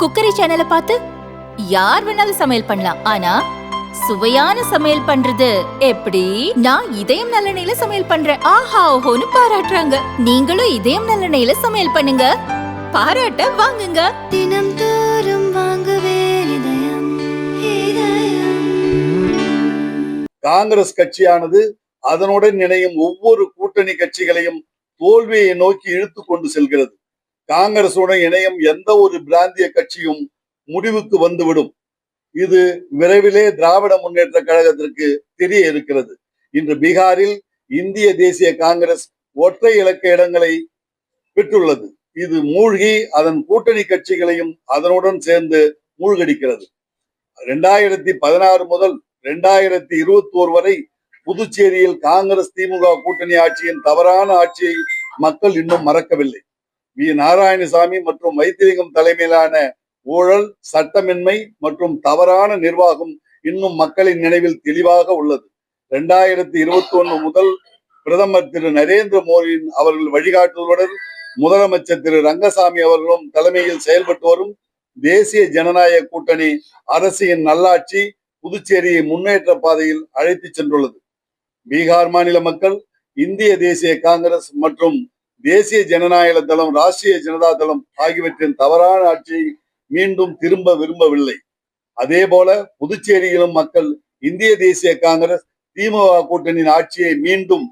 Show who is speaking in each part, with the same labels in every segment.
Speaker 1: Cookery சேனலை பார்த்து யார் வேணாலும் சமையல் பண்ணலாம். ஆனா சுவையான சமையல் பண்றது எப்படி? நான் இதயம் நல்லெண்ணெயில சமையல் பண்றேன். ஆஹா ஓஹோன்னு பாராட்டுறாங்க. நீங்களும் இதயம் நல்லெண்ணெயில சமையல் பண்ணுங்க. பாராட்ட வாங்குங்க.
Speaker 2: தினம் தோறும் வாங்குவே
Speaker 3: காங்கிரஸ் கட்சியானது அதனுடன் இணையும் ஒவ்வொரு கூட்டணி கட்சிகளையும் தோல்வியை நோக்கி இழுத்து கொண்டு செல்கிறது. காங்கிரசுடன் இணையும் எந்த ஒரு பிராந்திய கட்சியும் முடிவுக்கு வந்துவிடும். இது விரைவிலே திராவிட முன்னேற்ற கழகத்திற்கு தெரிய இருக்கிறது. இன்று பீகாரில் இந்திய தேசிய காங்கிரஸ் ஒற்றை இலக்க இடங்களை பெற்றுள்ளது. இது மூழ்கி அதன் கூட்டணி கட்சிகளையும் அதனுடன் சேர்ந்து மூழ்கடிக்கிறது. இரண்டாயிரத்தி பதினாறு முதல் இரண்டாயிரத்தி இருபத்தி ஓர் வரை புதுச்சேரியில் காங்கிரஸ் திமுக கூட்டணி ஆட்சியின் தவறான ஆட்சியை மக்கள் இன்னும் மறக்கவில்லை. வி. நாராயணசாமி மற்றும் வைத்திலிங்கம் தலைமையிலான ஊழல் சட்டமின்மை மற்றும் தவறான நிர்வாகம் இன்னும் மக்களின் நினைவில் தெளிவாக உள்ளது. இரண்டாயிரத்தி இருபத்தி ஒன்று முதல் பிரதமர் திரு. நரேந்திர மோடியின் அவர்கள் வழிகாட்டுதலுடன் முதலமைச்சர் திரு. ரங்கசாமி அவர்களும் தலைமையில் செயல்பட்டு வரும் தேசிய ஜனநாயக கூட்டணி அரசின் நல்லாட்சி புதுச்சேரியை முன்னேற்ற பாதையில் அழைத்து சென்றுள்ளது. பீகார் மாநில மக்கள் இந்திய தேசிய காங்கிரஸ் மற்றும் தேசிய ஜனநாயக தளம் ராஷ்டிரிய ஜனதா தளம் ஆகியவற்றின் தவறான ஆட்சியை மீண்டும் திரும்ப விரும்பவில்லை. அதே போல புதுச்சேரியிலும் மக்கள் இந்திய தேசிய காங்கிரஸ் திமுக கூட்டணியின் ஆட்சியை மீண்டும்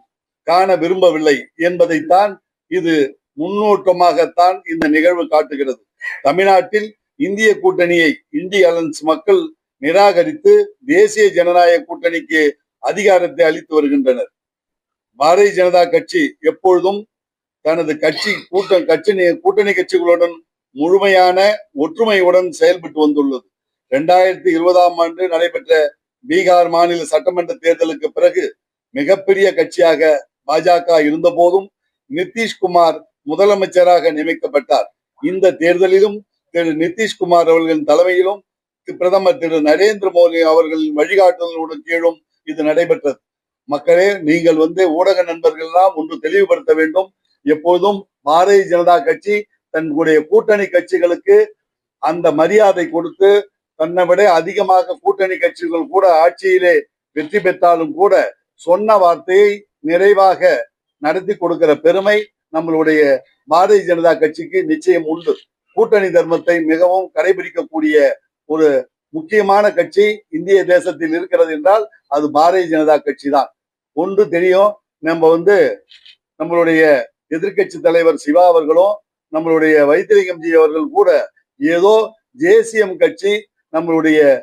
Speaker 3: காண விரும்பவில்லை என்பதைத்தான் இது முன்னோட்டமாகத்தான் இந்த நிகழ்வு காட்டுகிறது. தமிழ்நாட்டில் இந்திய கூட்டணியை இந்திய அலன்ஸ் மக்கள் நிராகரித்து தேசிய ஜனநாயக கூட்டணிக்கு அதிகாரத்தை அளித்து வருகின்றனர். பாரதிய ஜனதா கட்சி எப்பொழுதும் தனது கட்சி கூட்டம் கட்சி கூட்டணி கட்சிகளுடன் முழுமையான ஒற்றுமையுடன் செயல்பட்டு வந்துள்ளது. இரண்டாயிரத்தி இருபதாம் ஆண்டு நடைபெற்ற பீகார் மாநில சட்டமன்ற தேர்தலுக்கு பிறகு மிகப்பெரிய கட்சியாக பாஜக இருந்த போதும் நிதிஷ்குமார் முதலமைச்சராக நியமிக்கப்பட்டார். இந்த தேர்தலிலும் திரு நிதிஷ்குமார் அவர்களின் தலைமையிலும் பிரதமர் திரு நரேந்திர மோடி அவர்களின் வழிகாட்டுதலுடன் கீழும் இது நடைபெற்றது. மக்களே நீங்கள் வந்து ஊடக நண்பர்கள் எல்லாம் ஒன்று தெளிவுபடுத்த வேண்டும். எப்போதும் பாரதிய ஜனதா கட்சி தன்னுடைய கூட்டணி கட்சிகளுக்கு அந்த மரியாதை கொடுத்து தன்னை விட அதிகமாக கூட்டணி கட்சிகள் கூட ஆட்சியிலே வெற்றி பெற்றாலும் கூட சொன்ன வார்த்தையை நிறைவாக நடத்தி கொடுக்கிற பெருமை நம்மளுடைய பாரதிய ஜனதா கட்சிக்கு நிச்சயம் உண்டு. கூட்டணி தர்மத்தை மிகவும் கடைபிடிக்கக்கூடிய ஒரு முக்கியமான கட்சி இந்திய தேசத்தில் இருக்கிறது என்றால் அது பாரதிய ஜனதா கட்சி தான் ஒன்று தெரியும் நம்ம வந்து நம்மளுடைய எதிர்க்கட்சி தலைவர் சிவா அவர்களும் நம்மளுடைய வைத்திலிங்கம்ஜி அவர்கள் கூட ஏதோ ஜேசிஎம் கட்சி நம்மளுடைய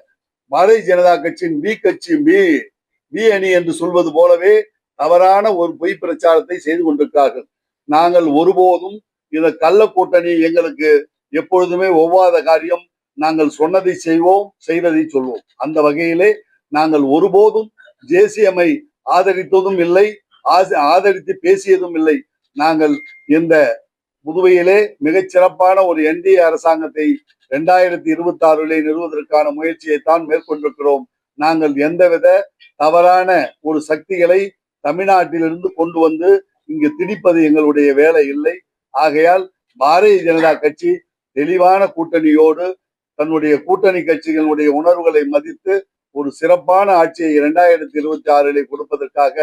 Speaker 3: பாரதிய ஜனதா கட்சியின் பி கட்சி பி பி அணி என்று சொல்வது போலவே தவறான ஒரு பொய் பிரச்சாரத்தை செய்து கொண்டிருக்கிறார்கள். நாங்கள் ஒருபோதும் இந்த கள்ள கூட்டணி எங்களுக்கு எப்பொழுதுமே ஒவ்வாத காரியம். நாங்கள் சொன்னதை செய்வோம் செய்ததை சொல்வோம். அந்த வகையிலே நாங்கள் ஒருபோதும் ஜேசிஎம்ஐ ஆதரித்ததும் இல்லை ஆச- ஆதரித்து பேசியதும் இல்லை. நாங்கள் இந்த புதுவையிலே மிகச் சிறப்பான ஒரு என்டிஏ அரசாங்கத்தை இரண்டாயிரத்தி இருபத்தி ஆறிலே நிறுவதற்கான முயற்சியை தான் மேற்கொண்டிருக்கிறோம். நாங்கள் எந்தவித தவறான ஒரு சக்திகளை தமிழ்நாட்டிலிருந்து கொண்டு வந்து இங்கு திணிப்பது எங்களுடைய வேலை இல்லை. ஆகையால் பாரதிய ஜனதா கட்சி தெளிவான கூட்டணியோடு தன்னுடைய கூட்டணி கட்சிகளுடைய உணர்வுகளை மதித்து ஒரு சிறப்பான ஆட்சியை இரண்டாயிரத்தி இருபத்தி ஆறிலே கொடுப்பதற்காக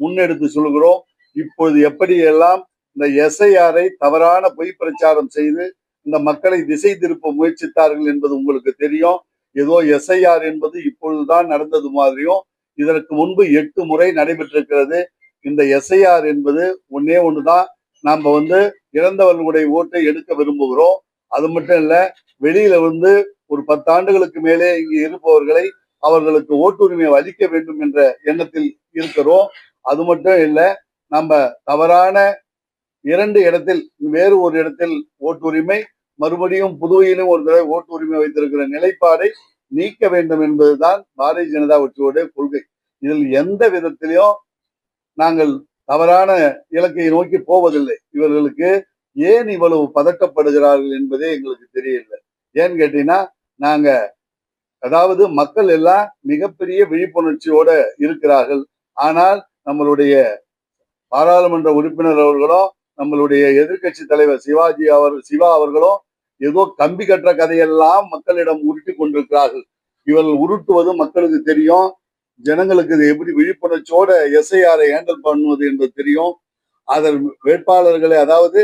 Speaker 3: முன்னெடுத்து சொல்கிறோம். இப்பொழுது எப்படியெல்லாம் இந்த எஸ்ஐஆரை தவறான பொய் பிரச்சாரம் செய்து இந்த மக்களை திசை திருப்ப முயற்சித்தார்கள் என்பது உங்களுக்கு தெரியும். ஏதோ எஸ்ஐஆர் என்பது இப்பொழுதுதான் நடந்தது மாதிரியும் இதற்கு முன்பு எட்டு முறை நடைபெற்றிருக்கிறது. இந்த எஸ்ஐஆர் என்பது ஒன்னே ஒண்ணுதான் நாம வந்து இறந்தவர்களுடைய ஓட்டை எடுக்க விரும்புகிறோம். அது மட்டும் இல்ல வெளியில வந்து ஒரு பத்தாண்டுகளுக்கு மேலே இங்கு இருப்பவர்களை அவர்களுக்கு ஓட்டுரிமை அளிக்க வேண்டும் என்ற எண்ணத்தில் இருக்கிறோம். அது மட்டும் இல்லை நம்ம தவறான இரண்டு இடத்தில் வேறு ஒரு இடத்தில் ஓட்டுரிமை மறுபடியும் புதுவையிலும் ஒரு தடவை ஓட்டுரிமை வைத்திருக்கிற நிலைப்பாடை நீக்க வேண்டும் என்பதுதான் பாரதிய ஜனதா கட்சியோடைய கொள்கை. இதில் எந்த விதத்திலையும் நாங்கள் தவறான இலக்கை நோக்கி போவதில்லை. இவர்களுக்கு ஏன் இவ்வளவு பதட்டப்படுகிறார்கள் என்பதே எங்களுக்கு தெரியல ஏன்னு கேட்டீங்கன்னா நாங்க அதாவது மக்கள் எல்லாம் மிகப்பெரிய விழிப்புணர்ச்சியோட இருக்கிறார்கள். ஆனால் நம்மளுடைய பாராளுமன்ற உறுப்பினர் அவர்களும் நம்மளுடைய எதிர்க்கட்சி தலைவர் சிவாஜி அவர் சிவா அவர்களும் ஏதோ கம்பி கட்டுற கதையெல்லாம் மக்களிடம் உருட்டி கொண்டிருக்கிறார்கள். இவர்கள் உருட்டுவது மக்களுக்கு தெரியும். ஜனங்களுக்கு இது எப்படி விழிப்புணர்ச்சியோட எஸ்ஐஆரை ஹேண்டில் பண்ணுவது என்பது தெரியும். அதன் வேட்பாளர்களை அதாவது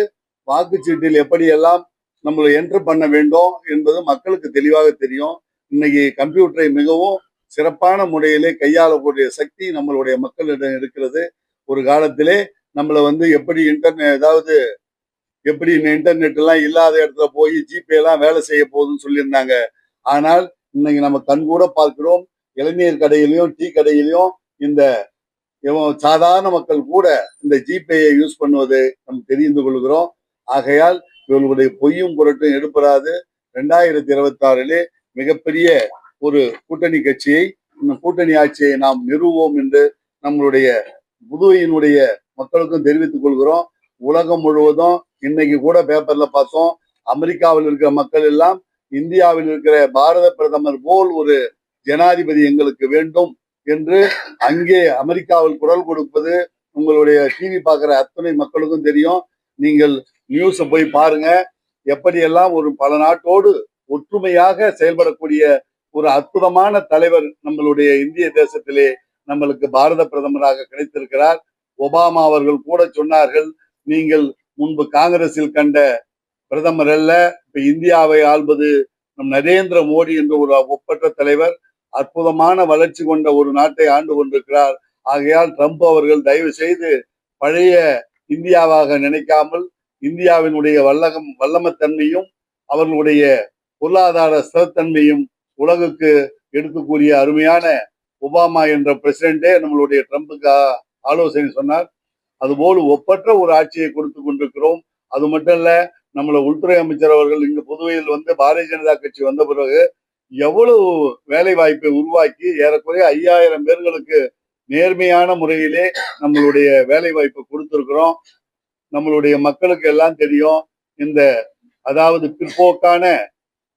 Speaker 3: வாக்குச்சீட்டில் எப்படியெல்லாம் நம்மளை என்ட்ரு பண்ண வேண்டும் என்பது மக்களுக்கு தெளிவாக தெரியும். இன்னைக்கு கம்ப்யூட்டரை மிகவும் சிறப்பான முறையிலே கையாளக்கூடிய சக்தி நம்மளுடைய மக்களிடம் இருக்கிறது. ஒரு காலத்திலே நம்மளை வந்து எப்படி இன்டர்நெட் ஏதாவது எப்படி இந்த இன்டர்நெட் எல்லாம் இல்லாத இடத்துல போய் ஜிபே எல்லாம் வேலை செய்ய போகுதுன்னு சொல்லியிருந்தாங்க. ஆனால் இன்னைக்கு நம்ம கண்கூட பார்க்கிறோம். இளநீர் கடையிலையும் டீ கடையிலையும் இந்த சாதாரண மக்கள் கூட இந்த ஜிபேயை யூஸ் பண்ணுவதை நாம் தெரிந்து கொள்கிறோம். ஆகையால் இவர்களுடைய பொய்யும் புரட்டும் எடுப்படாது ரெண்டாயிரத்தி இருபத்தி ஆறிலே மிகப்பெரிய ஒரு கூட்டணி கட்சியை இந்த கூட்டணி ஆட்சியை நாம் நிறுவோம் என்று நம்மளுடைய புதுவையினுடைய மக்களுக்கும் தெரிவித்துக் கொள்கிறோம். உலகம் முழுவதும் இன்னைக்கு கூட பேப்பர்ல பார்த்தோம். அமெரிக்காவில் இருக்கிற மக்கள் எல்லாம் இந்தியாவில் இருக்கிற பாரத பிரதமர் போல் ஒரு ஜனாதிபதி எங்களுக்கு வேண்டும் என்று அங்கே அமெரிக்காவில் குரல் கொடுப்பது உங்களுடைய டிவி பார்க்குற அத்தனை மக்களுக்கும் தெரியும். நீங்கள் நியூஸை போய் பாருங்க. எப்படியெல்லாம் ஒரு பல நாட்டோடு ஒற்றுமையாக செயல்படக்கூடிய ஒரு அற்புதமான தலைவர் நம்மளுடைய இந்திய தேசத்திலே நம்மளுக்கு பாரத பிரதமராக கிடைத்திருக்கிறார். ஒபாமா அவர்கள் கூட சொன்னார்கள் நீங்கள் முன்பு காங்கிரஸில் கண்ட பிரதமர் அல்ல இப்ப இந்தியாவை ஆள்வது நம் நரேந்திர மோடி என்ற ஒரு ஒப்பற்ற தலைவர் அற்புதமான வளர்ச்சி கொண்ட ஒரு நாட்டை ஆண்டு கொண்டிருக்கிறார். ஆகையால் ட்ரம்ப் அவர்கள் தயவு செய்து பழைய இந்தியாவாக நினைக்காமல் இந்தியாவினுடைய வல்லகம் வல்லமத்தன்மையும் அவர்களுடைய பொருளாதார ஸ்திரத்தன்மையும் உலகுக்கு எடுக்கக்கூடிய அருமையான ஒபாமா என்ற பிரசிடென்டே நம்மளுடைய ட்ரம்புக்கு ஆலோசனை சொன்னார். அதுபோல் ஒப்பற்ற ஒரு ஆட்சியை கொடுத்து கொண்டிருக்கிறோம். அது மட்டும் இல்ல நம்மள உள்துறை அமைச்சர் அவர்கள் இங்கு புதுவையில் வந்து பாரதிய ஜனதா கட்சி வந்த பிறகு எவ்வளவு வேலை வாய்ப்பை உருவாக்கி ஏறக்குறைய ஐயாயிரம் பேர்களுக்கு நேர்மையான முறையிலே நம்மளுடைய வேலை வாய்ப்பை கொடுத்திருக்கிறோம். நம்மளுடைய மக்களுக்கு எல்லாம் தெரியும் இந்த அதாவது பிற்போக்கான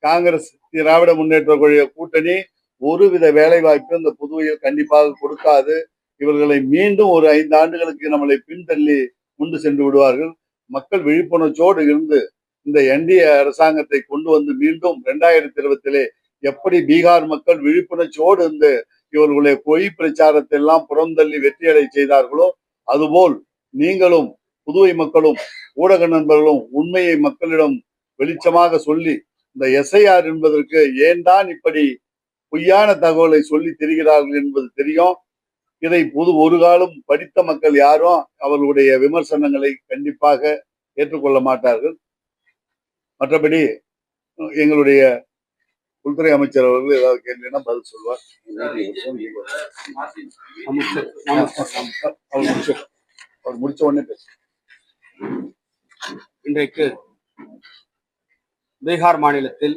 Speaker 3: காங்கிரஸ் திராவிட முன்னேற்ற கூட்டணி ஒருவித வித வாய்ப்பு இந்த புதுவையில் கண்டிப்பாக கொடுக்காது. இவர்களை மீண்டும் ஒரு ஐந்து ஆண்டுகளுக்கு நம்மளை பின்தள்ளி கொண்டு சென்று விடுவார்கள். மக்கள் விழிப்புணர்ச்சியோடு இருந்து இந்த என்டிஏ அரசாங்கத்தை கொண்டு வந்து மீண்டும் ரெண்டாயிரத்தி இருபத்திலே எப்படி பீகார் மக்கள் விழிப்புணர்ச்சியோடு இருந்து இவர்களுடைய பொய் பிரச்சாரத்தை எல்லாம் புறந்தள்ளி வெற்றியடை செய்தார்களோ அதுபோல் நீங்களும் புதுவை மக்களும் ஊடக நண்பர்களும் உண்மையை மக்களிடம் வெளிச்சமாக சொல்லி இந்த எஸ்ஐஆர் என்பதற்கு ஏன் தான் இப்படி பொய்யான தகவலை சொல்லி தெரிகிறார்கள் என்பது தெரியும். இதை பொது ஒரு காலம் படித்த மக்கள் யாரும் அவர்களுடைய விமர்சனங்களை கண்டிப்பாக ஏற்றுக்கொள்ள மாட்டார்கள். மற்றபடி எங்களுடைய உள்துறை அமைச்சர் அவர்கள் ஏதாவது கேள்வினா பதில் சொல்வார்.
Speaker 4: அமைச்சர்
Speaker 3: அவர் அவர் முடிச்ச உடனே பேச
Speaker 4: இன்றைக்கு பீகார் மாநிலத்தில்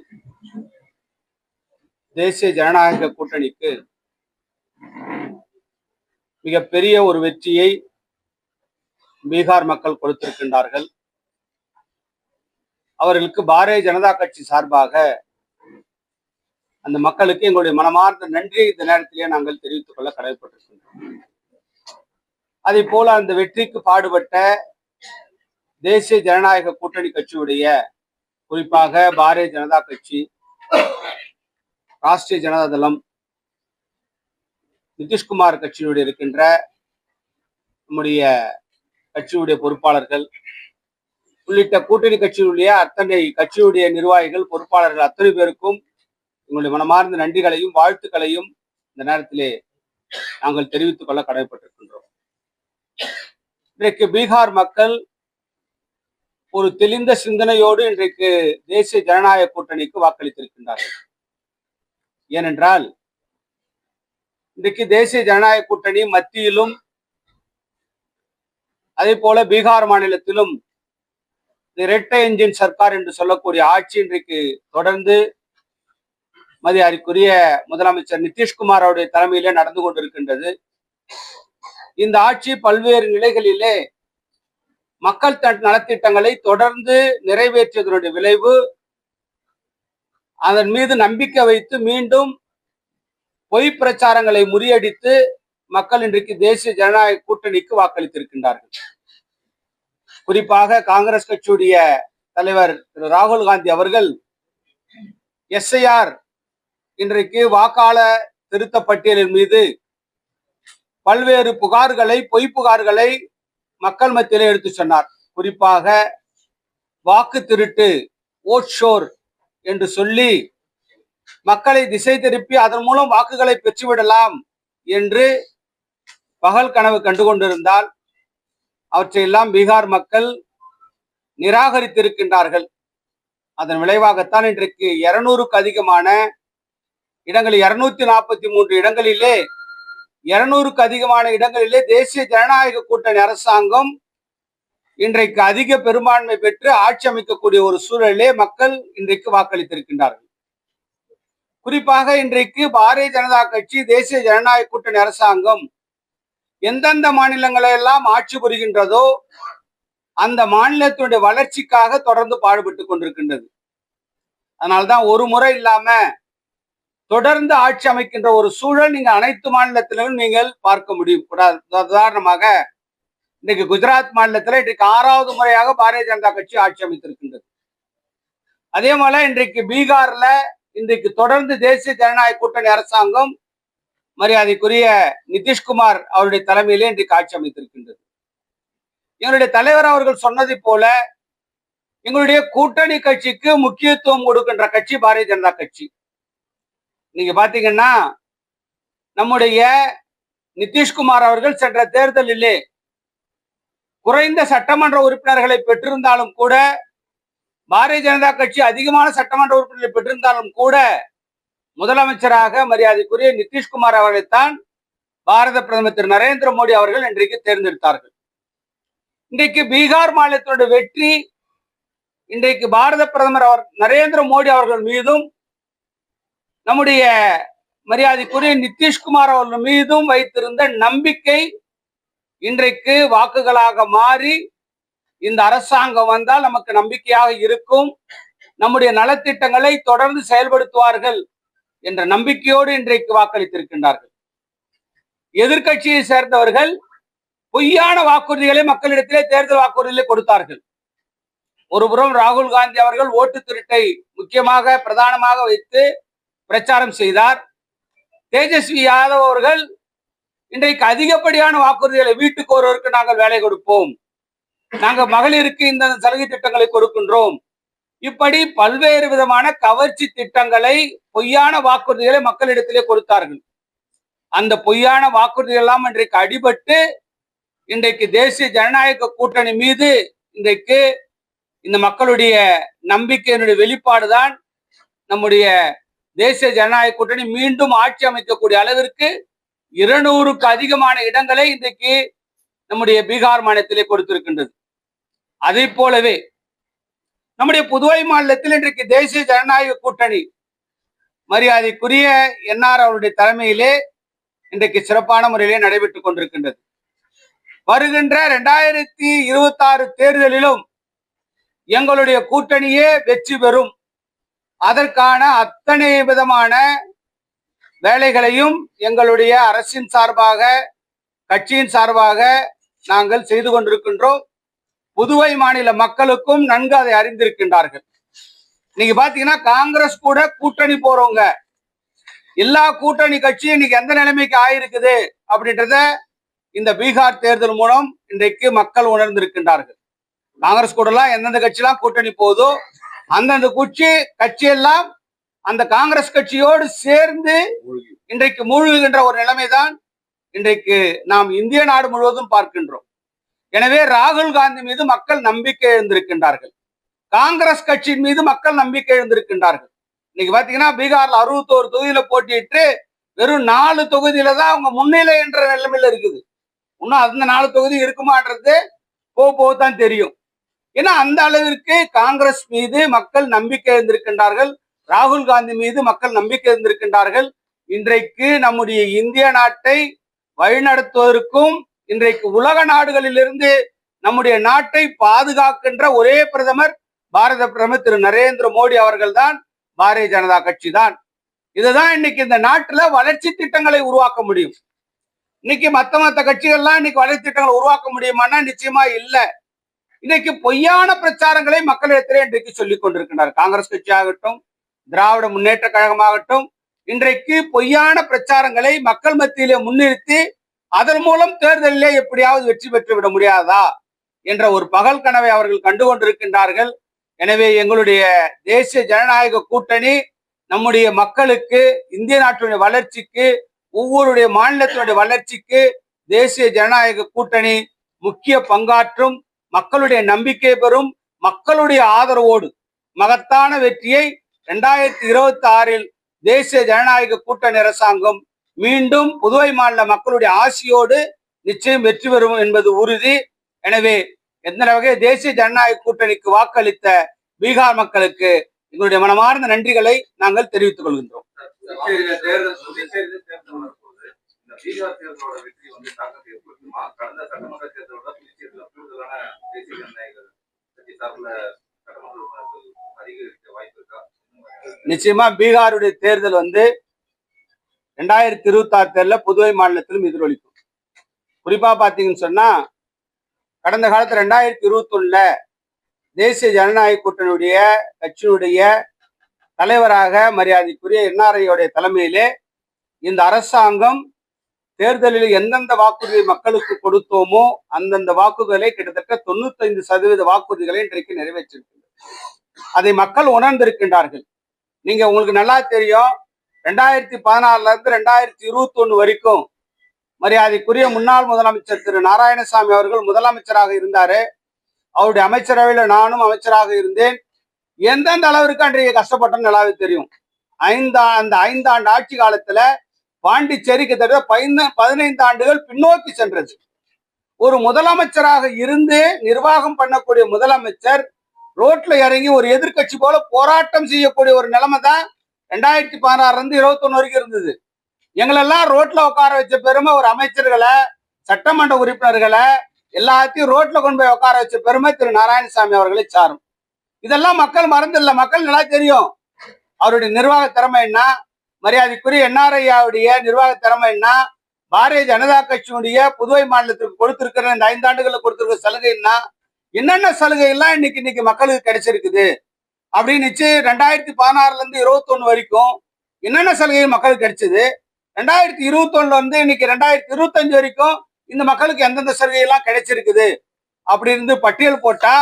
Speaker 4: தேசிய ஜனநாயக கூட்டணிக்கு மிகப்பெரிய ஒரு வெற்றியை பீகார் மக்கள் கொடுத்திருக்கின்றார்கள். அவர்களுக்கு பாரதிய ஜனதா கட்சி சார்பாக அந்த மக்களுக்கு எங்களுடைய மனமார்ந்த நன்றியை இந்த நேரத்திலேயே நாங்கள் தெரிவித்துக் கொள்ள கடமைப்பட்டிருக்கின்றோம். அதே போல அந்த வெற்றிக்கு பாடுபட்ட தேசிய ஜனநாயக கூட்டணி கட்சியுடைய குறிப்பாக பாரதிய ஜனதா கட்சி ராஷ்டிரிய ஜனதா தளம் நிதிஷ்குமார் கட்சியினுடைய இருக்கின்ற நம்முடைய கட்சியுடைய பொறுப்பாளர்கள் உள்ளிட்ட கூட்டணி கட்சியினுடைய அத்தனை கட்சியுடைய நிர்வாகிகள் பொறுப்பாளர்கள் அத்தனை பேருக்கும் எங்களுடைய மனமார்ந்த நன்றிகளையும் வாழ்த்துக்களையும் இந்த நேரத்திலே நாங்கள் தெரிவித்துக் கொள்ள கடமைப்பட்டிருக்கின்றோம். இன்றைக்கு பீகார் மக்கள் ஒரு தெளிந்த சிந்தனையோடு இன்றைக்கு தேசிய ஜனநாயக கூட்டணிக்கு வாக்களித்திருக்கின்றார்கள். ஏனென்றால் இன்றைக்கு தேசிய ஜனநாயக கூட்டணி மத்தியிலும் அதே போல பீகார் மாநிலத்திலும் இரட்டை என்ஜின் சர்க்கார் என்று சொல்லக்கூடிய ஆட்சி இன்றைக்கு தொடர்ந்து மதியாரிக்குரிய முதலமைச்சர் நிதிஷ்குமார் அவருடைய தலைமையிலே நடந்து கொண்டிருக்கின்றது. இந்த ஆட்சி பல்வேறு நிலைகளிலே மக்கள் நலத்திட்டங்களை தொடர்ந்து நிறைவேற்றியதனுடைய விளைவு அதன் மீது நம்பிக்கை வைத்து மீண்டும் பொய் பிரச்சாரங்களை முறியடித்து மக்கள் இன்றைக்கு தேசிய ஜனநாயக கூட்டணிக்கு வாக்களித்திருக்கின்றார்கள். குறிப்பாக காங்கிரஸ் கட்சியுடைய தலைவர் திரு ராகுல் காந்தி அவர்கள் எஸ்ஐஆர் இன்றைக்கு வாக்காள திருத்த பட்டியலின் மீது பல்வேறு புகார்களை பொய் புகார்களை மக்கள் மத்தியிலே எடுத்து சொன்னார். குறிப்பாக வாக்கு திருட்டு ஓட்ஷோர் என்று சொல்லி மக்களை திசை திருப்பி அதன் மூலம் வாக்குகளை பெற்றுவிடலாம் என்று பகல் கனவு கண்டு கொண்டிருந்தால் அவற்றையெல்லாம் பீகார் மக்கள் நிராகரித்திருக்கின்றார்கள். அதன் விளைவாகத்தான் இன்றைக்கு இருநூறுக்கு அதிகமான இடங்களில் இருநூத்தி நாற்பத்தி மூன்று இடங்களிலே இருநூறுக்கு அதிகமான இடங்களிலே தேசிய ஜனநாயக கூட்டணி அரசாங்கம் இன்றைக்கு அதிக பெரும்பான்மை பெற்று ஆட்சி அமைக்கக்கூடிய ஒரு சூழலே மக்கள் இன்றைக்கு வாக்களித்திருக்கின்றார்கள். குறிப்பாக இன்றைக்கு பாரதிய ஜனதா கட்சி தேசிய ஜனநாயக கூட்டணி அரசாங்கம் எந்தெந்த மாநிலங்களை எல்லாம் ஆட்சி புரிகின்றதோ அந்த மாநிலத்தினுடைய வளர்ச்சிக்காக தொடர்ந்து பாடுபட்டு கொண்டிருக்கின்றது. அதனால்தான் ஒரு முறை இல்லாம தொடர்ந்து ஆட்சி அமைக்கின்ற ஒரு சூழல் நீங்க அனைத்து மாநிலத்திலும் நீங்கள் பார்க்க முடியும். உதாரணமாக இன்னைக்கு குஜராத் மாநிலத்தில் இன்றைக்கு ஆறாவது முறையாக பாரதிய ஜனதா கட்சி ஆட்சி அமைத்திருக்கின்றது. அதே போல இன்றைக்கு பீகார்ல இன்றைக்கு தொடர்ந்து தேசிய ஜனநாயக கூட்டணி அரசாங்கம் மரியாதைக்குரிய நிதிஷ்குமார் அவருடைய தலைமையிலே இன்றைக்கு ஆட்சி அமைத்திருக்கின்றது. எங்களுடைய தலைவர் அவர்கள் சொன்னதை போல எங்களுடைய கூட்டணி கட்சிக்கு முக்கியத்துவம் கொடுக்கின்ற கட்சி பாரதிய ஜனதா கட்சி. நீங்க பாத்தீங்கன்னா நம்முடைய நிதிஷ்குமார் அவர்கள் சென்ற தேர்தலிலே குறைந்த சட்டமன்ற உறுப்பினர்களை பெற்றிருந்தாலும் கூட பாரதிய ஜனதா கட்சி அதிகமான சட்டமன்ற உறுப்பினர்களை பெற்றிருந்தாலும் கூட முதலமைச்சராக மரியாதைக்குரிய நிதிஷ்குமார் அவர்களைத்தான் பாரத பிரதமர் திரு. நரேந்திர மோடி அவர்கள் இன்றைக்கு தேர்ந்தெடுத்தார்கள். இன்றைக்கு பீகார் மாநிலத்தினுடைய வெற்றி இன்றைக்கு பாரத பிரதமர் அவர் நரேந்திர மோடி அவர்கள் மீதும் நம்முடைய மரியாதைக்குரிய நிதிஷ்குமார் அவர்கள் மீதும் வைத்திருந்த நம்பிக்கை இன்றைக்கு வாக்குகளாக மாறி இந்த அரசாங்கம் வந்தால் நமக்கு நம்பிக்கையாக இருக்கும். நம்முடைய நலத்திட்டங்களை தொடர்ந்து செயல்படுத்துவார்கள் என்ற நம்பிக்கையோடு இன்றைக்கு வாக்களித்திருக்கின்றார்கள். எதிர்க்கட்சியை சேர்ந்தவர்கள் பொய்யான வாக்குறுதிகளை மக்களிடத்திலே தேர்தல் வாக்குறுதிகளை கொடுத்தார்கள். ஒருபுறம் ராகுல் காந்தி அவர்கள் ஓட்டு திருட்டை முக்கியமாக பிரதானமாக வைத்து பிரச்சாரம் செய்தார். தேஜஸ்வி யாதவ் அவர்கள் இன்றைக்கு அதிகப்படியான வாக்குறுதிகளை வீட்டுக்கு ஒருவருக்கு நாங்கள் வேலை கொடுப்போம். நாங்க மகளிருக்கு இந்த சலுகை திட்டங்களை கொடுக்கின்றோம். இப்படி பல்வேறு விதமான கவர்ச்சி திட்டங்களை பொய்யான வாக்குறுதிகளை மக்களிடத்திலே கொடுத்தார்கள். அந்த பொய்யான வாக்குறுதிகள் எல்லாம் இன்றைக்கு அடிபட்டு இன்றைக்கு தேசிய ஜனநாயக கூட்டணி மீது இன்றைக்கு இந்த மக்களுடைய நம்பிக்கையினுடைய வெளிப்பாடுதான் நம்முடைய தேசிய ஜனநாயக கூட்டணி மீண்டும் ஆட்சி அமைக்கக்கூடிய அளவிற்கு இருநூறுக்கு அதிகமான இடங்களை இன்றைக்கு நம்முடைய பீகார் மாநிலத்திலே கொடுத்திருக்கின்றது அதே போலவே நம்முடைய புதுவை மாநிலத்தில் இன்றைக்கு தேசிய ஜனநாயக கூட்டணி மரியாதைக்குரிய என்ஆர் அவருடைய தலைமையிலே இன்றைக்கு சிறப்பான முறையிலே நடைபெற்றுக் கொண்டிருக்கின்றது. வருகின்ற இரண்டாயிரத்தி இருபத்தி ஆறு தேர்தலிலும் எங்களுடைய கூட்டணியே வெற்றி பெறும். அதற்கான அத்தனை விதமான வேலைகளையும் எங்களுடைய அரசின் சார்பாக கட்சியின் சார்பாக நாங்கள் செய்து கொண்டிருக்கின்றோம். புதுவை மாநில மக்களுக்கும் நன்கு அதை அறிந்திருக்கின்றார்கள். நீங்க பாத்தீங்கன்னா காங்கிரஸ் கூட கூட்டணி போறவங்க. எல்லா கூட்டணி கட்சியும் இன்னைக்கு எந்த நிலைமைக்கு ஆயிருக்குது அப்படின்றத இந்த பீகார் தேர்தல் மூலம் இன்றைக்கு மக்கள் உணர்ந்திருக்கின்றார்கள். காங்கிரஸ் கூட எல்லாம் எந்தெந்த கட்சியெல்லாம் கூட்டணி போகுதோ அந்தந்த கட்சி கட்சியெல்லாம் அந்த காங்கிரஸ் கட்சியோடு சேர்ந்து இன்றைக்கு மூழ்குகின்ற ஒரு நிலைமைதான் இன்றைக்கு நாம் இந்திய நாடு முழுவதும் பார்க்கின்றோம். எனவே ராகுல் காந்தி மீது மக்கள் நம்பிக்கை எழுந்திருக்கின்றார்கள். காங்கிரஸ் கட்சியின் மீது மக்கள் நம்பிக்கை எழுந்திருக்கின்றார்கள். இன்னைக்கு பாத்தீங்கன்னா பீகார்ல அறுபத்தோரு தொகுதியில போட்டியிட்டு வெறும் நாலு தொகுதியில தான் அவங்க முன்னிலை என்ற நிலைமையில இருக்குது. இன்னும் அந்த நாலு தொகுதி இருக்குமான்றது போக போகத்தான் தெரியும். ஏன்னா அந்த அளவிற்கு காங்கிரஸ் மீது மக்கள் நம்பிக்கை எழுந்திருக்கின்றார்கள். ராகுல் காந்தி மீது மக்கள் நம்பிக்கை இருந்திருக்கின்றார்கள். இன்றைக்கு நம்முடைய இந்திய நாட்டை வழிநடத்துவதற்கும் இன்றைக்கு உலக நாடுகளிலிருந்து நம்முடைய நாட்டை பாதுகாக்கின்ற ஒரே பிரதமர் பாரத பிரதமர் திரு நரேந்திர மோடி அவர்கள்தான் பாரதிய ஜனதா கட்சி தான் இதுதான் இன்னைக்கு இந்த நாட்டுல வளர்ச்சி திட்டங்களை உருவாக்க முடியும். இன்னைக்கு மத்த மத்த கட்சிகள்லாம் இன்னைக்கு வளர்ச்சி திட்டங்களை உருவாக்க முடியுமான்னா நிச்சயமா இல்ல. இன்னைக்கு பொய்யான பிரச்சாரங்களை மக்களிடத்திலே இன்றைக்கு சொல்லிக் கொண்டிருக்கிறார் காங்கிரஸ் கட்சி ஆகட்டும் திராவிட முன்னேற்ற கழகமாகட்டும் இன்றைக்கு பொய்யான பிரச்சாரங்களை மக்கள் மத்தியிலே முன்னிறுத்தி அதன் மூலம் தேர்தலிலே எப்படியாவது வெற்றி பெற்று விட முடியாதா என்ற ஒரு பகல் கனவை அவர்கள் கண்டு கொண்டிருக்கின்றார்கள் எனவே எங்களுடைய தேசிய ஜனநாயக கூட்டணி நம்முடைய மக்களுக்கு இந்திய நாட்டினுடைய வளர்ச்சிக்கு ஒவ்வொருடைய மாநிலத்தினுடைய வளர்ச்சிக்கு தேசிய ஜனநாயக கூட்டணி முக்கிய பங்காற்றும் மக்களுடைய நம்பிக்கை பெறும் மக்களுடைய ஆதரவோடு மகத்தான வெற்றியை ரெண்டாயிரத்தி இருபத்தி ஆறில் தேசிய ஜனநாயக கூட்டணி அரசாங்கம் மீண்டும் புதுவை மாநில மக்களுடைய ஆசியோடு நிச்சயம் வெற்றி பெறும் என்பது உறுதி. எனவே எந்த வகையில் தேசிய ஜனநாயக கூட்டணிக்கு வாக்களித்த பீகார் மக்களுக்கு எங்களுடைய மனமார்ந்த நன்றிகளை நாங்கள் தெரிவித்துக் கொள்கின்றோம்.
Speaker 5: தேர்தலோட கடந்த
Speaker 4: நிச்சயமா பீகாருடைய தேர்தல் வந்து ரெண்டாயிரத்தி இருபத்தி ஆறு தேர்தல புதுவை மாநிலத்திலும் எதிரொலிக்கும். குறிப்பா பாத்தீங்கன்னு சொன்னா கடந்த காலத்துல ரெண்டாயிரத்தி இருபத்தி ஒண்ணுல தேசிய ஜனநாயக கூட்டணியுடைய கட்சியுடைய தலைவராக மரியாதைக்குரிய என்ஆர்ஐயோடைய தலைமையிலே இந்த அரசாங்கம் தேர்தலில் எந்தெந்த வாக்குறுதி மக்களுக்கு கொடுத்தோமோ அந்தந்த வாக்குகளை கிட்டத்தட்ட தொண்ணூத்தி ஐந்து சதவீத வாக்குறுதிகளை இன்றைக்கு நிறைவேற்றிருக்கின்றனர் அதை மக்கள் உணர்ந்திருக்கின்றார்கள். நீங்க உங்களுக்கு நல்லா தெரியும். ரெண்டாயிரத்தி பதினாறுல இருந்து ரெண்டாயிரத்தி இருபத்தி ஒண்ணு வரைக்கும் மரியாதைக்குரிய முன்னாள் முதலமைச்சர் திரு நாராயணசாமி அவர்கள் முதலமைச்சராக இருந்தாரு. அவருடைய அமைச்சரவையில நானும் அமைச்சராக இருந்தேன். எந்தெந்த அளவிற்கு அன்றைய கஷ்டப்பட்டோம்னு நல்லாவே தெரியும். ஐந்தா அந்த ஐந்தாண்டு ஆட்சி காலத்துல பாண்டிச்சேரி கிட்டத்தட்ட பதின பதினைந்து ஆண்டுகள் பின்னோக்கி சென்றது. ஒரு முதலமைச்சராக இருந்து நிர்வாகம் பண்ணக்கூடிய முதலமைச்சர் ரோட்ல இறங்கி ஒரு எதிர்க்கட்சி போல போராட்டம் செய்யக்கூடிய ஒரு நிலைமை தான் ரெண்டாயிரத்தி பதினாறுல இருந்து இருபத்தொன்னு வரைக்கும் இருந்தது. எங்களெல்லாம் ரோட்ல உட்கார வச்ச பெருமை ஒரு அமைச்சர்களை சட்டமன்ற உறுப்பினர்களை எல்லாத்தையும் ரோட்ல கொண்டு போய் உட்கார வச்ச பெருமை திரு நாராயணசாமி அவர்களை சாரும். இதெல்லாம் மக்கள் மறந்துடல மக்கள் நல்லா தெரியும். அவருடைய நிர்வாக திறமை என்ன? மரியாதைக்குரிய என்ஆர்ஐயாவுடைய நிர்வாக திறமை என்ன? பாரதிய ஜனதா கட்சியுடைய புதுவை மாநிலத்திற்கு கொடுத்திருக்கிற இந்த ஐந்தாண்டுகளில் கொடுத்திருக்கிற சலுகை என்ன? என்னென்ன சலுகை எல்லாம் இன்னைக்கு இன்னைக்கு மக்களுக்கு கிடைச்சிருக்குது? அப்படின்னு ரெண்டாயிரத்தி பதினாறுல இருந்து இருபத்தொன்னு வரைக்கும் என்னென்ன சலுகை மக்களுக்கு கிடைச்சது? ரெண்டாயிரத்தி இருபத்தொன்னுல இருந்து இன்னைக்கு ரெண்டாயிரத்தி இருபத்தஞ்சு வரைக்கும் இந்த மக்களுக்கு எந்தெந்த சலுகை எல்லாம் கிடைச்சிருக்குது? அப்படி இருந்து பட்டியல் போட்டா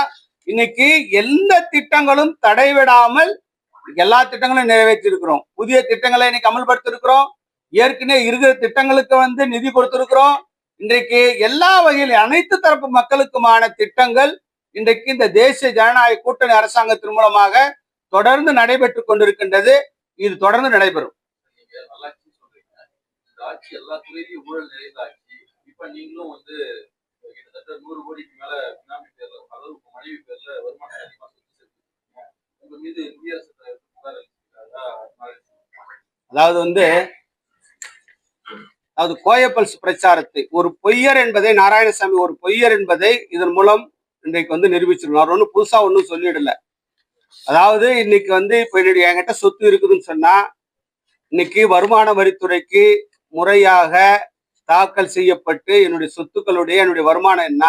Speaker 4: இன்னைக்கு எந்த திட்டங்களும் தடைவிடாமல் எல்லா திட்டங்களும் நிறைவேற்றிருக்கிறோம். புதிய திட்டங்களை இன்னைக்கு அமல்படுத்திருக்கிறோம். ஏற்கனவே இருக்கிற திட்டங்களுக்கு வந்து நிதி கொடுத்திருக்கிறோம். இன்றைக்கு எல்லா வகையில் அனைத்து தரப்பு மக்களுக்குமான திட்டங்கள் இன்றைக்கு இந்த தேசிய ஜனநாயக கூட்டணி அரசாங்கத்தின் மூலமாக தொடர்ந்து நடைபெற்று கொண்டிருக்கின்றது. இது தொடர்ந்து நடைபெறும்.
Speaker 5: நீங்க சொல்றீங்க ஊழல் நீங்களும் வந்து கிட்டத்தட்ட நூறு கோடிக்கு மனைவி மீது
Speaker 4: அதாவது வந்து அதாவது கோயப்பல்ஸ் பிரச்சாரத்தை ஒரு பொய்யர் என்பதை நாராயணசாமி ஒரு பொய்யர் என்பதை இதன் மூலம் இன்றைக்கு வந்து நிரூபிச்சிருக்கோம். அவர் ஒன்றும் புதுசா ஒன்றும் சொல்லிடல. அதாவது இன்னைக்கு வந்து இப்ப என்னுடைய என்கிட்ட சொத்து இருக்குதுன்னு சொன்னா இன்னைக்கு வருமான வரித்துறைக்கு முறையாக தாக்கல் செய்யப்பட்டு என்னுடைய சொத்துக்களுடைய என்னுடைய வருமானம் என்ன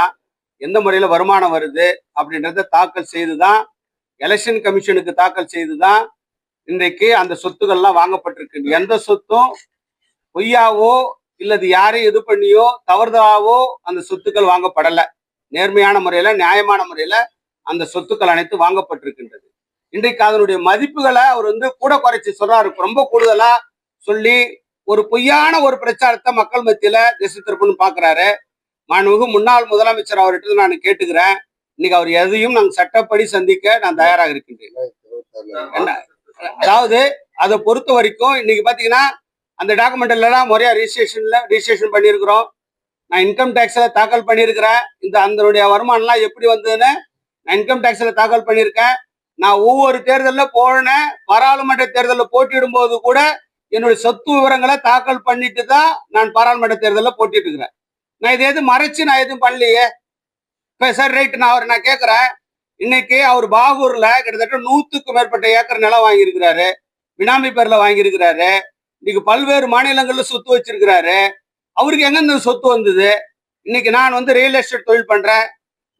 Speaker 4: எந்த முறையில் வருமானம் வருது அப்படின்றத தாக்கல் செய்து தான் எலெக்ஷன் கமிஷனுக்கு தாக்கல் செய்து தான் இன்றைக்கு அந்த சொத்துக்கள்லாம் வாங்கப்பட்டிருக்கு. எந்த சொத்தும் பொய்யாவோ இல்லது யாரையும் இது பண்ணியோ தவறுதலாவோ அந்த சொத்துக்கள் வாங்கப்படலை. நேர்மையான முறையில நியாயமான முறையில அந்த சொத்துக்கள் அனைத்து வாங்கப்பட்டிருக்கின்றது. இன்றைக்கு அதனுடைய மதிப்புகளை அவர் வந்து கூட குறைச்சி சொல்றாரு. ரொம்ப கூடுதலா சொல்லி ஒரு பொய்யான ஒரு பிரச்சாரத்தை மக்கள் மத்தியில திசை திருப்புன்னு பாக்குறாரு. மாண்புமிகு முன்னாள் முதலமைச்சர் அவர்கிட்ட நான் கேட்டுக்கிறேன். இன்னைக்கு அவர் எதையும் நான் சட்டப்படி சந்திக்க நான் தயாராக இருக்கின்றேன். என்ன? அதாவது அதை பொறுத்த வரைக்கும் இன்னைக்கு பாத்தீங்கன்னா அந்த டாக்குமெண்ட் எல்லாம் முறையா ரிஜிஸ்ட்ரேஷன்ல ரிஜிஸ்ட்ரேஷன் பண்ணியிருக்கிறோம். நான் இன்கம் டேக்ஸில் தாக்கல் பண்ணியிருக்கிறேன். இந்த அதனுடைய வருமானம்லாம் எப்படி வந்ததுன்னு நான் இன்கம் டேக்ஸில் தாக்கல் பண்ணியிருக்கேன். நான் ஒவ்வொரு தேர்தலில் போனேன். பாராளுமன்ற தேர்தலில் போட்டியிடும் போது கூட என்னுடைய சொத்து விவரங்களை தாக்கல் பண்ணிட்டு தான் நான் பாராளுமன்ற தேர்தலில் போட்டிட்டு இருக்கிறேன் நான் இதை எதுவும் மறைச்சு நான் எதுவும் பண்ணலையே. இப்போ சார் ரைட் நான் அவர் நான் கேட்குறேன். இன்னைக்கு அவர் பாகூர்ல கிட்டத்தட்ட நூத்துக்கும் மேற்பட்ட ஏக்கர் நிலம் வாங்கியிருக்கிறாரு. பினாமி பேர்ல வாங்கியிருக்கிறாரு. இன்னைக்கு பல்வேறு மாநிலங்கள்ல சொத்து வச்சிருக்கிறாரு. அவருக்கு எங்க சொத்து வந்தது? இன்னைக்கு நான் வந்து ரியல் எஸ்டேட் தொழில் பண்றேன்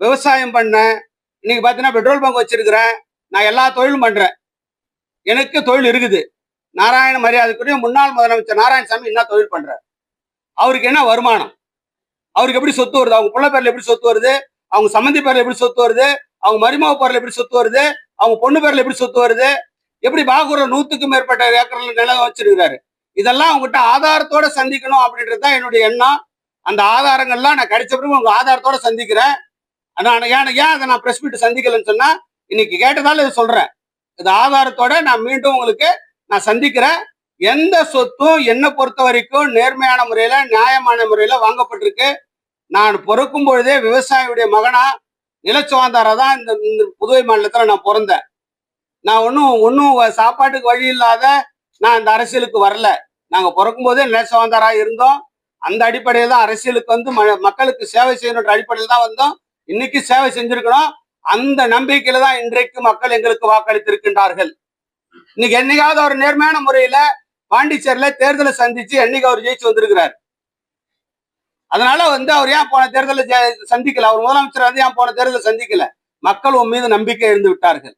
Speaker 4: விவசாயம் பண்ணேன் இன்னைக்கு பார்த்தீங்கன்னா பெட்ரோல் பங்க் வச்சிருக்கிறேன் நான் எல்லா தொழிலும் பண்றேன். எனக்கு தொழில் இருக்குது. நாராயண மரியாதைக்குரிய முன்னாள் முதலமைச்சர் நாராயணசாமி என்ன தொழில் பண்றார். அவருக்கு என்ன வருமானம்? அவருக்கு எப்படி சொத்து வருது? அவங்க பிள்ளை பேர்ல எப்படி சொத்து வருது? அவங்க சம்மந்தி பேர்ல எப்படி சொத்து வருது? அவங்க மருமக பேர்ல எப்படி சொத்து வருது? அவங்க பொண்ணு பேர்ல எப்படி சொத்து வருது? எப்படி பாகூர் நூத்துக்கும் மேற்பட்ட ஏக்கர்ல நிலம் வச்சிருக்கிறாரு. இதெல்லாம் அவங்ககிட்ட ஆதாரத்தோட சந்திக்கணும் அப்படின்றது தான் என்னுடைய எண்ணம். அந்த ஆதாரங்கள்லாம் நான் கிடைச்ச பிறகு உங்க ஆதாரத்தோட சந்திக்கிறேன். நான் ஏன் ஏன் அதை நான் ப்ரெஸ் மீட் சந்திக்கலைன்னு சொன்னா இன்னைக்கு கேட்டதால இதை சொல்றேன். இது ஆதாரத்தோட நான் மீண்டும் உங்களுக்கு நான் சந்திக்கிறேன். எந்த சொத்தும் என்னை பொறுத்த வரைக்கும் நேர்மையான முறையில நியாயமான முறையில வாங்கப்பட்டிருக்கு. நான் பிறக்கும் பொழுதே விவசாயியுடைய மகனா நிலச்சுவாந்தாரா தான் இந்த இந்த புதுவை மாநிலத்தில் நான் பிறந்தேன். நான் ஒன்றும் ஒன்றும் சாப்பாட்டுக்கு வழி இல்லாத நான் இந்த அரசியலுக்கு வரல. நாங்க பிறக்கும் போதே இருந்தோம். அந்த அடிப்படையில் தான் அரசியலுக்கு வந்து ம- மக்களுக்கு சேவை செய்யணுன்ற அடிப்படையில் தான் வந்தோம். இன்னைக்கு சேவை செஞ்சிருக்கணும் அந்த நம்பிக்கையில தான் இன்றைக்கு மக்கள் எங்களுக்கு வாக்களித்திருக்கின்றார்கள். இன்னைக்கு என்னைக்காவது அவர் நேர்மையான முறையில பாண்டிச்சேரியில தேர்தலை சந்திச்சு என்னைக்கு அவர் ஜெயிச்சு வந்திருக்கிறார். அதனால வந்து அவர் ஏன் போன தேர்தலை சந்திக்கல? அவர் முதலமைச்சர் வந்து ஏன் போன தேர்தலை சந்திக்கல? மக்கள் உன் மீது நம்பிக்கை இருந்து விட்டார்கள்.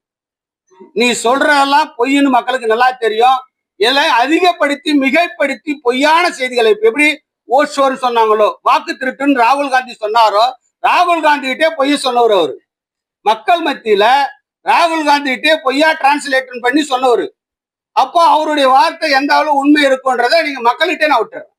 Speaker 4: நீ சொல்றதெல்லாம் பொய்ன்னு மக்களுக்கு நல்லா தெரியும். இதில் அதிகப்படுத்தி மிகைப்படுத்தி பொய்யான செய்திகளை எப்படி ஓஷோர் சொன்னாங்களோ வாக்கு திருட்டுன்னு ராகுல் காந்தி சொன்னாரோ ராகுல் காந்தி கிட்டே பொய் சொன்னவர் அவரு. மக்கள் மத்தியில ராகுல் காந்தி கிட்டே பொய்யா டிரான்ஸ்லேட் பண்ணி சொன்னவர். அப்போ அவருடைய வார்த்தை எந்த அளவு உண்மை இருக்குன்றதை நீங்க மக்கள்கிட்டே நான் விட்டுறேன்.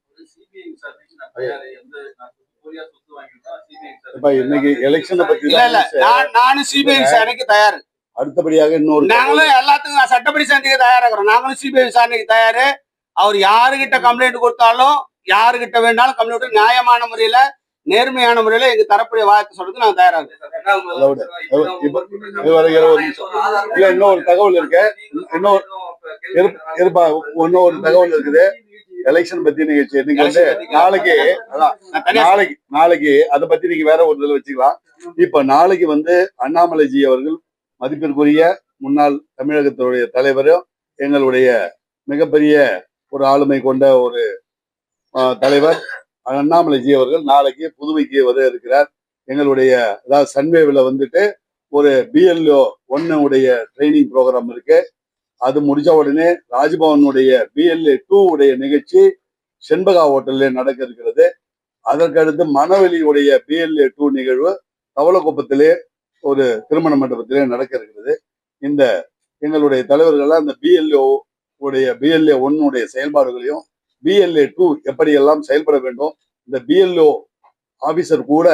Speaker 4: நானும் சிபிஐ விசாரணைக்கு தயார்.
Speaker 3: அடுத்தபடியாக இன்னொரு
Speaker 4: நாங்களும் எல்லாத்துக்கும் நான் சட்டப்படி சந்திக்க தயாராகிறோம். நாங்களும் சிபிஐ விசாரணைக்கு தயாரு. அவர் யாருகிட்ட கம்ப்ளைண்ட் கொடுத்தாலும் யாருகிட்ட வேணாலும் கம்ப்ளைண்ட் நியாயமான முறையில நேர்மையான முறையில எங்க தரப்புடைய வார்த்தை சொல்றதுக்கு நான் தயாரா இருக்கேன்.
Speaker 3: இல்ல, இன்னொரு தகவல் இருக்கு. இன்னொரு- இருப்பா இன்னொரு தகவல் இருக்குது. எலெக்ஷன் பத்தி நிகழ்ச்சி. நீங்க வந்து நாளைக்கு நாளைக்கு நாளைக்கு அதை பத்தி நீங்க வேற ஒரு இதுல வச்சுக்கலாம். இப்ப நாளைக்கு வந்து அண்ணாமலைஜி அவர்கள் மதிப்பிற்குரிய முன்னாள் தமிழகத்தினுடைய தலைவரும் எங்களுடைய மிகப்பெரிய ஒரு ஆளுமை கொண்ட ஒரு தலைவர் அண்ணாமலைஜி அவர்கள் நாளைக்கு புதுவைக்கு வர இருக்கிறார். எங்களுடைய அதாவது சன்வேவில் வந்துட்டு ஒரு பிஎல்ஓ ஒன்னு உடைய ட்ரைனிங் ப்ரோக்ராம் இருக்கு. அது முடிஞ்ச உடனே ராஜ்பவனுடைய பிஎல்ஏ டூ உடைய நிகழ்ச்சி செண்பகா ஹோட்டல்ல நடக்க இருக்கிறது. அதற்கடுத்து மனவெளியுடைய பிஎல்ஏ டூ நிகழ்வு தவளக்குப்பத்திலே ஒரு திருமண மண்டபத்திலே நடக்க இருக்கிறது இந்த எங்களுடைய தலைவர்கள்லாம் இந்த பிஎல்ஓ உடைய பிஎல்ஏ ஒன்னுடைய செயல்பாடுகளையும் பிஎல்ஏ டூ எப்படியெல்லாம் செயல்பட வேண்டும் இந்த பிஎல்ஓ ஆபீசர் கூட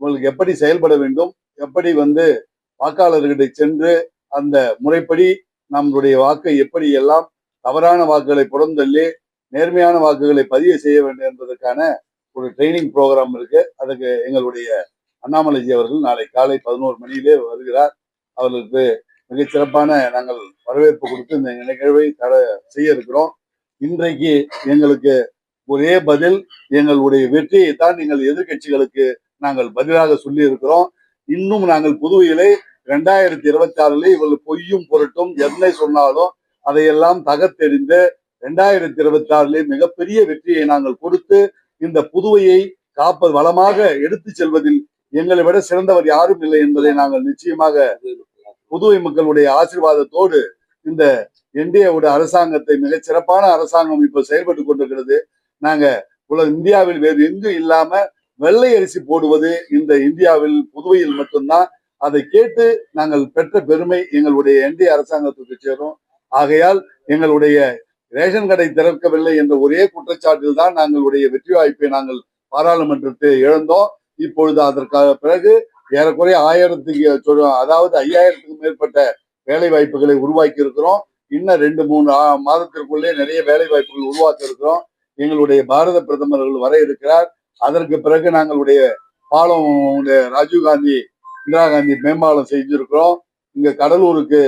Speaker 3: உங்களுக்கு எப்படி செயல்பட வேண்டும் எப்படி வந்து வாக்காளர்கிட்ட சென்று அந்த முறைப்படி நம்மளுடைய வாக்கை எப்படி எல்லாம் தவறான வாக்குகளை புறந்தள்ளி நேர்மையான வாக்குகளை பதிவு செய்ய வேண்டும் என்பதற்கான ஒரு ட்ரைனிங் ப்ரோக்ராம் இருக்கு. அதுக்கு எங்களுடைய அண்ணாமலைஜி அவர்கள் நாளை காலை பதினோரு மணியிலே வருகிறார். அவர்களுக்கு மிகச் சிறப்பான நாங்கள் வரவேற்பு கொடுத்து இந்த நிகழ்வை தட செய்ய இருக்கிறோம் இன்றைக்கு எங்களுக்கு ஒரே பதில் எங்களுடைய வெற்றியை தான் நீங்கள் எதிர்க்கட்சிகளுக்கு நாங்கள் பதிலாக சொல்லி இருக்கிறோம் இன்னும் நாங்கள் புதுவையிலே ரெண்டாயிரத்தி இருபத்தி ஆறுல இவர்கள் பொய்யும் பொருட்டும் என்ன சொன்னாலும் அதையெல்லாம் தகர்த்தெறிந்து ரெண்டாயிரத்தி இருபத்தி ஆறிலே மிகப்பெரிய வெற்றியை நாங்கள் கொடுத்து இந்த புதுவையை காப்பது வளமாக எடுத்து செல்வதில் எங்களை விட சிறந்தவர் யாரும் இல்லை என்பதை நாங்கள் நிச்சயமாக புதுவை மக்களுடைய ஆசீர்வாதத்தோடு இந்த என்டிஏவுடைய அரசாங்கத்தை மிகச் சிறப்பான அரசாங்கம் இப்ப செயல்பட்டு கொண்டிருக்கிறது. நாங்க உலக இந்தியாவில் வேறு எங்கும் இல்லாம வெள்ளை அரிசி போடுவது இந்த இந்தியாவில் புதுவையில் மட்டும்தான். அதை கேட்டு நாங்கள் பெற்ற பெருமை எங்களுடைய என்டிஏ அரசாங்கத்துக்கு சேரும். ஆகையால் எங்களுடைய ரேஷன் கடை திறக்கவில்லை என்ற ஒரே குற்றச்சாட்டில் தான் நாங்களுடைய வெற்றி வாய்ப்பை நாங்கள் பாராளுமன்றத்தை இழந்தோம். இப்பொழுது அதற்காக பிறகு ஏறக்குறைய ஆயிரத்துக்கு சொல்லுவோம் அதாவது ஐயாயிரத்துக்கு மேற்பட்ட வேலை வாய்ப்புகளை உருவாக்கி இருக்கிறோம் இன்னும் ரெண்டு மூணு மாதத்திற்குள்ளே நிறைய வேலை வாய்ப்புகள் உருவாக்க இருக்கிறோம் எங்களுடைய பாரத பிரதமர்கள் வர இருக்கிறார். அதற்கு பிறகு நாங்களுடைய பாலம் உடைய ராஜீவ் காந்தி இந்திரா காந்தி மேம்பாலம் செஞ்சிருக்கிறோம். இங்க கடலூருக்கு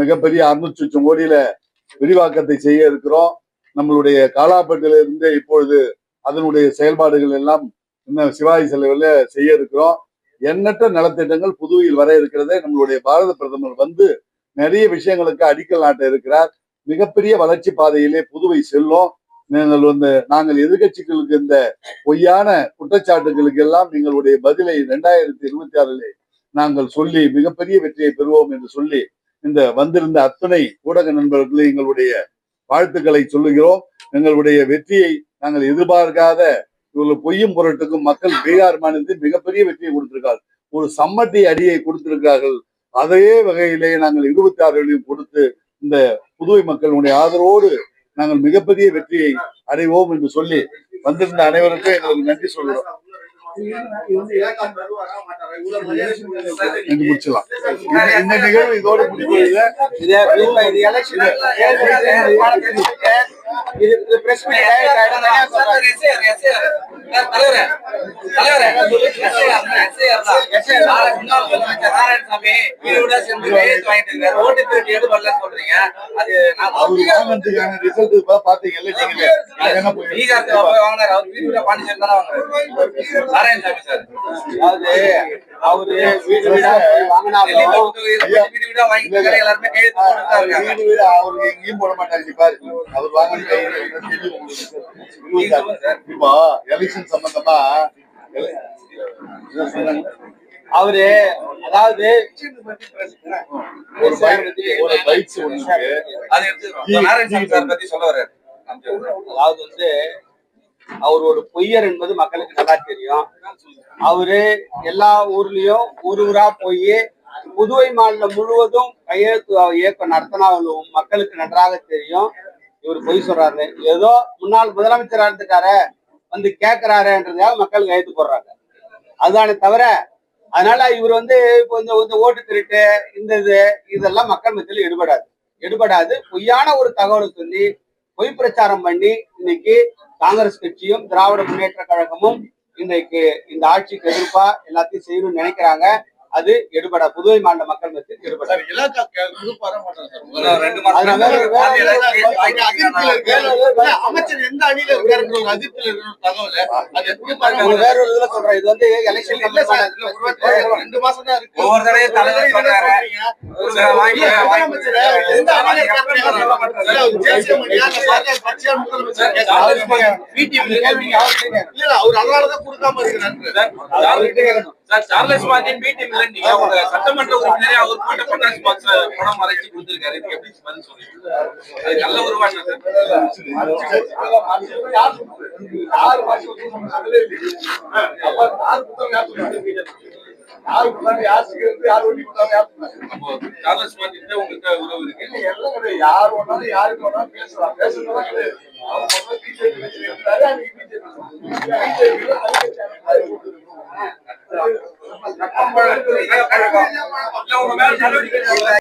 Speaker 3: மிகப்பெரிய அறுநூற்றி லட்சம் கோடியில விரிவாக்கத்தை செய்ய இருக்கிறோம். நம்மளுடைய காலாப்பட்டில இருந்து இப்பொழுது அதனுடைய செயல்பாடுகள் எல்லாம் இன்னும் சிவாஜி செலவில் செய்ய இருக்கிறோம். எண்ணற்ற நலத்திட்டங்கள் புதுவையில் வர இருக்கிறதே. நம்மளுடைய பாரத பிரதமர் வந்து நிறைய விஷயங்களுக்கு அடிக்கல் நாட்ட இருக்கிறார். மிகப்பெரிய வளர்ச்சி பாதையிலே புதுவை செல்லும். நீங்கள் வந்து நாங்கள் எதிர்கட்சிகளுக்கு இந்த பொய்யான குற்றச்சாட்டுகளுக்கு எல்லாம் எங்களுடைய பதிலை ரெண்டாயிரத்தி இருபத்தி ஆறிலே நாங்கள் சொல்லி மிகப்பெரிய வெற்றியை பெறுவோம் என்று சொல்லி இந்த வந்திருந்த அத்தனை ஊடக நண்பர்களே எங்களுடைய வாழ்த்துக்களை சொல்லுகிறோம். எங்களுடைய வெற்றியை நாங்கள் எதிர்பார்க்காத இவர்கள் பொய்யும் பொருட்டுக்கும் மக்கள் பீகார் மாநிலத்தில் மிகப்பெரிய வெற்றியை கொடுத்திருக்கார்கள் ஒரு சம்மட்டி அடியை கொடுத்திருக்கிறார்கள். அதே வகையிலே நாங்கள் இருபத்தி ஆறுகளையும் கொடுத்து இந்த புதுவை மக்களுடைய ஆதரவோடு நாங்கள் மிகப்பெரிய வெற்றியை அடைவோம் என்று சொல்லி வந்திருந்த அனைவருக்கும் எங்களுக்கு நன்றி சொல்கிறோம். முடிச்சலாம் இந்த- நிகழ்வு இதோடு முடிவதில்லை
Speaker 4: இது இது இது இது press meet direct ஆயிடும். தனியா சொல்றேன்.
Speaker 3: அவர் ரிசல்ட் பாத்தீங்கல்ல நீங்களே அது என்ன போய்
Speaker 4: அதாவது அவரு வீடு வீடா வாங்கினாலும்
Speaker 3: வீடு வீடு அவருக்கு எங்கேயும் போட மாட்டாங்க நீ பாரு அவர் வாங்கின கை தெரியும் உங்களுக்கு. இப்போ எலெக்ஷன் சம்பந்தமா?
Speaker 4: அவரு அதாவது
Speaker 3: ஒரு
Speaker 4: அதாவது வந்து அவர் ஒரு பொய்யர் என்பது மக்களுக்கு நல்லா தெரியும். அவரு எல்லா ஊர்லயும் ஊர் ஊரா போய் புதுவை மாநிலம் முழுவதும் கையெழுத்து இயக்கம் நடத்தினாலும் மக்களுக்கு நன்றாக தெரியும். இவர் பொய் சொல்றாரு. ஏதோ முன்னாள் முதலமைச்சரா இருந்துட்டாரு வந்து கேட்கிறாருன்றதுக்காக மக்கள் கையெழுத்து போடுறாங்க. அதுதானே தவிர அதனால இவர் வந்து இப்போ இந்த இந்த ஓட்டு திருட்டு இந்த இது இதெல்லாம் மக்கள் மத்தியில் ஈடுபடாது. ஈடுபடாது. பொய்யான ஒரு தகவலை சொல்லி பொய் பிரச்சாரம் பண்ணி இன்னைக்கு காங்கிரஸ் கட்சியும் திராவிட முன்னேற்ற கழகமும் இன்னைக்கு இந்த ஆட்சிக்கு எதிர்ப்பா எல்லாத்தையும் செய்யணும்னு நினைக்கிறாங்க. அது எடுபடா புதுவை மாநில மக்கள் மத்தியில் எடுபடா
Speaker 5: அமைச்சர் எந்த அணியில இருக்காருன்ற ஒரு அதிர்ச்சியில இருக்கிற தகவல்
Speaker 4: வேற ஒரு இதுல சொல்றேன் இது வந்து எலெக்ஷன்
Speaker 5: இல்ல சார், ரெண்டு மாசம் தான் இருக்கு.
Speaker 6: ஒவ்வொரு தடவையும் தலைவர் சொல்றாரு.
Speaker 5: அவர் அதனாலதான் கொடுக்காம இருக்கிறாரு.
Speaker 6: சார்லஸ் மார்டின் பிடி நீங்க உங்க சட்டமன்ற உறுப்பினரே அவர் போட்ட பட்டாசு பாக்ஸ் படம் மறைச்சு கொடுத்திருக்காரு இதுக்கு எப்படி பதில் சொல்றீங்க அது நல்ல உருவாட்டம் சார்
Speaker 5: யாரு பாஷை யாரு யார் யார்
Speaker 6: சார்லஸ் மார்டின் உங்களுக்கு உறவு இருக்கு
Speaker 5: எல்லாம் கிடையாது. யார் யாருக்கு வேணாலும் பேசலாம். பேசுறதுதான் கிடையாது. அவங்க முதல்ல BJP கட்சியில இருந்தாரு, அன்னைக்கு BJP சொன்னாங்க. BJP ல தனிக்கட்சி அமைப்பு
Speaker 6: இல்ல உங்க மேல நடவடிக்கை எடுக்கல.